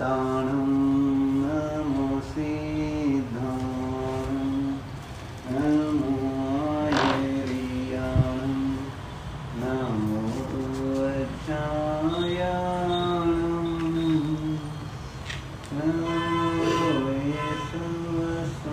താണും നമോ സീതാണം നമോയറിയാണം നമോ ചായാണം നമോ വേസവസാഹു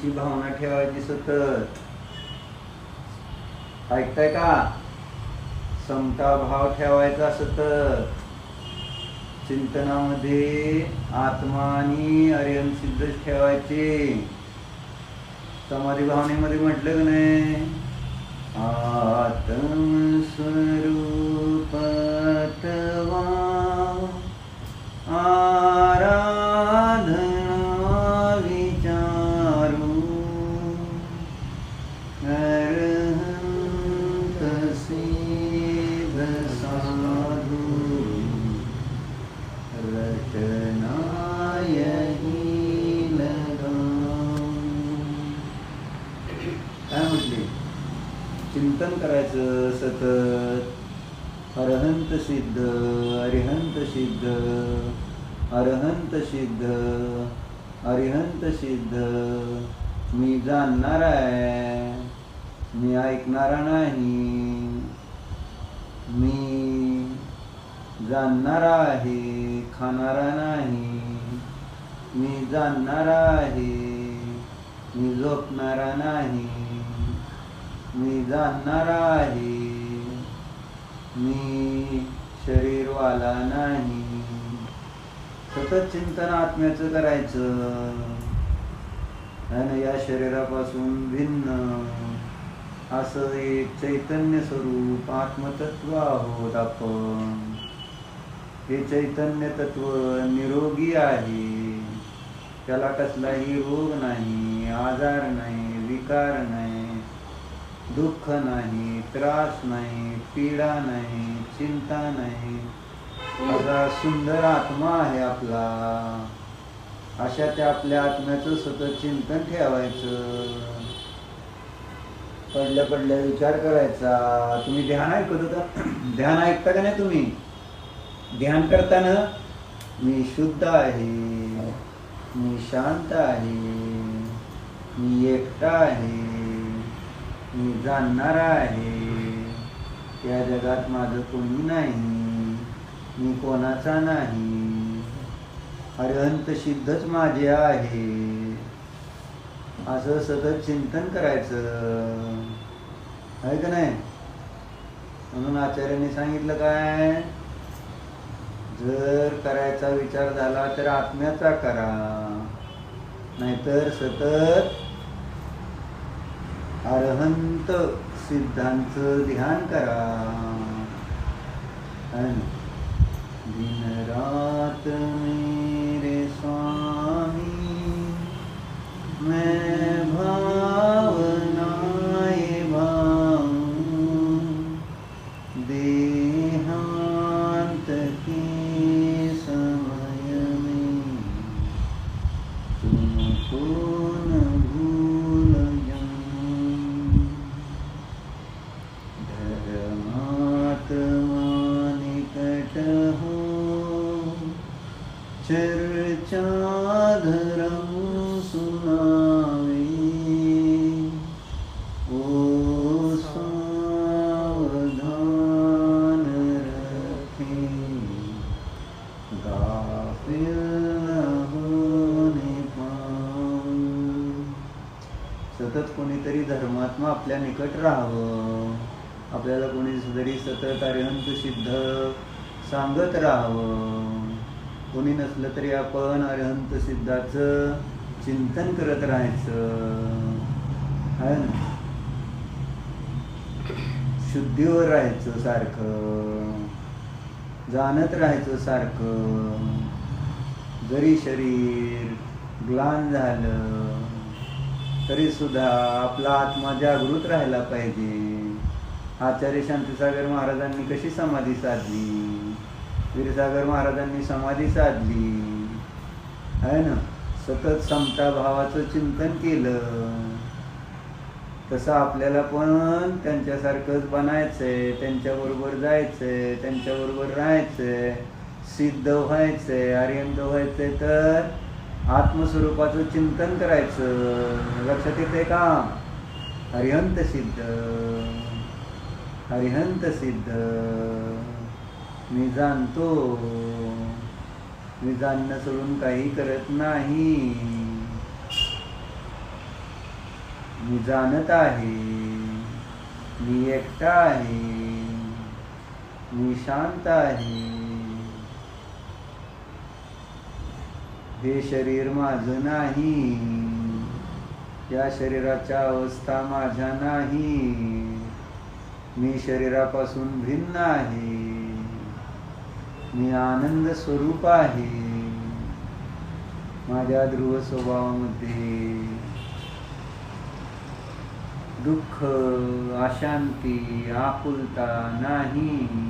समाधीची भावना ठेवायची सतत ऐकताय का? समता भाव ठेवायचा सतत चिंतनामध्ये आत्मा आणि अर्यन सिद्ध ठेवायचे. समाधी भावनेमध्ये म्हटलं का नाही? आत्मस्वरूपतवा काय म्हटले? चिंतन करायचं सतत. अरहंत सिद्ध अरिहंत सिद्ध अरहंत सिद्ध अरिहंत सिद्ध. मी जाणणार आहे मी ऐकणारा नाही. मी जाणणारा आहे खाणारा नाही. मी जाणणारा आहे. मी झोपणारा नाही मी जाणणारा आहे. मी शरीरवाला नाही. सतत चिंतन आत्म्याचं करायचं. आणि या शरीरापासून भिन्न. असं एक चैतन्य स्वरूप आत्मतत्व आहोत आपण. हे चैतन्य तत्व निरोगी आहे. त्याला कसलाही रोग नाही. आजार नाही विकार नाही दुःख नाही त्रास नाही पीडा नाही चिंता नाही. असा सुंदर आत्मा आहे आपला. अशा त्या आपल्या आत्म्याचं सतत चिंतन ठेवायचं. पडल्या पडल्या विचार करायचा. तुम्ही ध्यान ऐकत होता? ध्यान ऐकता का नाही तुम्ही? ध्यान करताना मी शुद्ध आहे. मी शांत आहे. मी एकटा आहे मी जाणणारा आहे. या जगात माझं कोणी नाही मी कोणाचा नाही. अरहंत सिद्धच माझे आहे. असं सतत चिंतन करायचं. आहे का नाही? म्हणून आचार्याने सांगितलं काय? जर करायचा विचार झाला तर आत्म्याचा करा. नाहीतर सतत अरहंत सिद्धांचं ध्यान करा. आणि निकट राहावं. आपल्याला कोणी जरी सतत अरिहंत सिद्ध सांगत राहावं. कोणी नसलं तरी आपण अरिहंत सिद्धाचं चिंतन करत राहायचं. आहे ना? शुद्धीवर राहायचं सारखं. जाणत राहायचं सारखं. जरी शरीर ग्लान झालं तरी सुद्धा आपला आत्मा जागृत राहायला पाहिजे. आचार्य शांतीसागर महाराजांनी कशी समाधी साधली? वीरसागर महाराजांनी समाधी साधली. आहे ना? सतत समता भावाचं चिंतन केलं. तसं आपल्याला पण त्यांच्यासारखंच बनायचंय त्यांच्याबरोबर जायचंय त्यांच्याबरोबर राहायचंय. सिद्ध व्हायचंय आर्यंत व्हायचंय तर आत्मस्वरूपाचं चिंतन करायचं. लक्षात येते का? हरिहंत सिद्ध. हरिहंत सिद्ध. मी जाणतो. मी जाणणं सोडून काही करत नाही. मी जाणत आहे. मी एकटा आहे. मी शांत आहे. हे शरीर माझं नाही. या शरीराच्या अवस्था माझ्या नाही. मी शरीरापासून भिन्न आहे. मी आनंद स्वरूप आहे. माझ्या ध्रुव स्वभावामध्ये दुःख अशांती आकुलता नाही.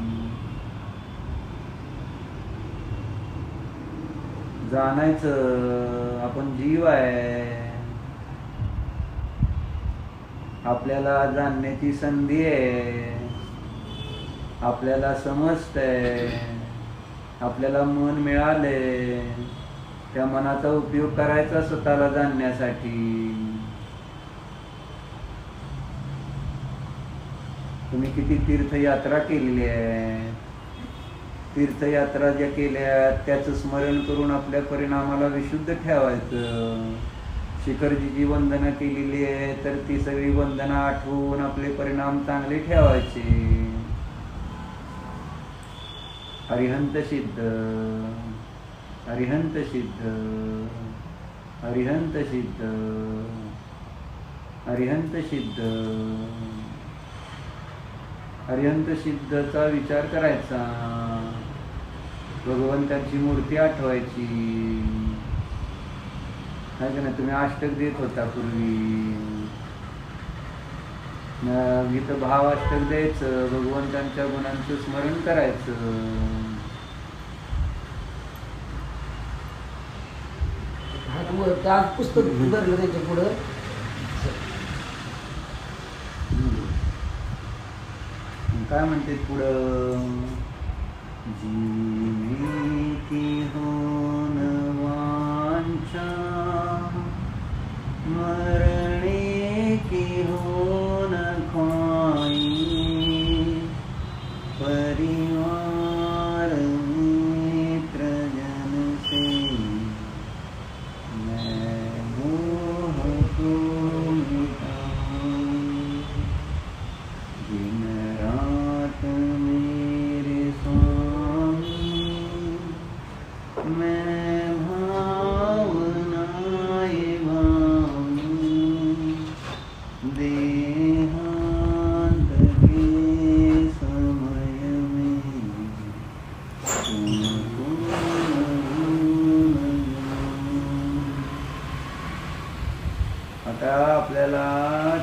जाणायचं आपण जीव आहे. आपल्याला जाणण्याची संधी आहे. आपल्याला समजतंय आपल्याला मन मिळाले त्या मनाचा उपयोग करायचा स्वतःला जाणण्यासाठी. तुम्ही किती तीर्थयात्रा केलेली आहे. तीर्थयात्रा ज्या केल्या त्याचं स्मरण करून आपल्या परिणामाला विशुद्ध ठेवायचं. शिखरजीची वंदना केलेली आहे तर ती सगळी वंदना आठवून आपले परिणाम चांगले ठेवायचे. हरिहंत सिद्ध हरिहंत सिद्ध हरिहंत सिद्ध हरिहंत सिद्ध. हरिहंत सिद्धचा विचार करायचा. भगवंताची मूर्ती आठवायची. नाही का नाही तुम्ही अष्टक देत होता पूर्वी. न इथं भाव अष्टक द्यायचं भगवंतांच्या गुणांचं स्मरण करायचं. आज पुस्तक भरलं त्याच्या पुढं. काय म्हणते पुढं?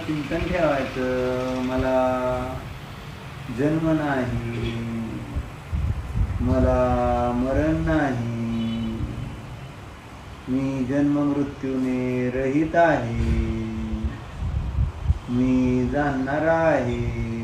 चिंतन ठेवायचं मला जन्म नाही मला मरण नाही. मी जन्म मृत्यूने रहित आहे मी जाणणार आहे.